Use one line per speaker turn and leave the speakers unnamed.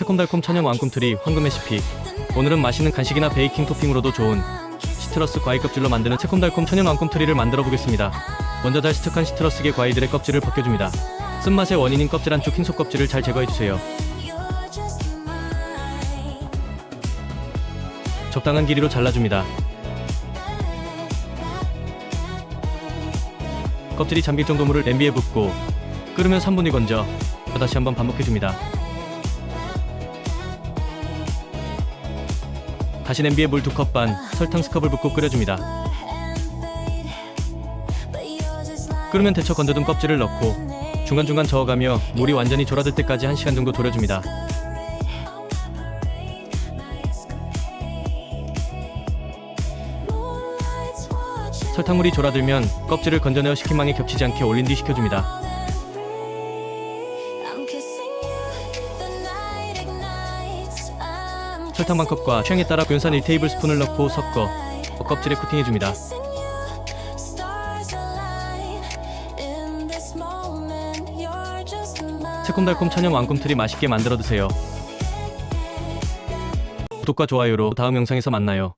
새콤달콤 천연 왕꿈틀이 황금 레시피. 오늘은 맛있는 간식이나 베이킹 토핑으로도 좋은 시트러스 과일 껍질로 만드는 새콤달콤 천연 왕꿈틀이를 만들어 보겠습니다. 먼저 잘 시특한 시트러스계 과일들의 껍질을 벗겨줍니다. 쓴맛의 원인인 껍질 안쪽 흰 속 껍질을 잘 제거해주세요. 적당한 길이로 잘라줍니다. 껍질이 잠길 정도 물을 냄비에 붓고 끓으면 3분 뒤 건져 다시 한번 반복해줍니다 다시 냄비에 물 두 컵 반, 설탕 스컵을 붓고 끓여줍니다. 끓으면 데쳐 건져둔 껍질을 넣고 중간중간 저어가며 물이 완전히 졸아들 때까지 1시간 정도 졸여줍니다. 설탕물이 졸아들면 껍질을 건져내어 식힌망에 겹치지 않게 올린 뒤 식혀줍니다. 설탕 반 컵과 취향에 따라 연산 1테이블스푼을 넣고 섞어 껍질에 코팅해줍니다. 새콤달콤 천연 왕꿈틀이 맛있게 만들어 드세요. 구독과 좋아요로 다음 영상에서 만나요.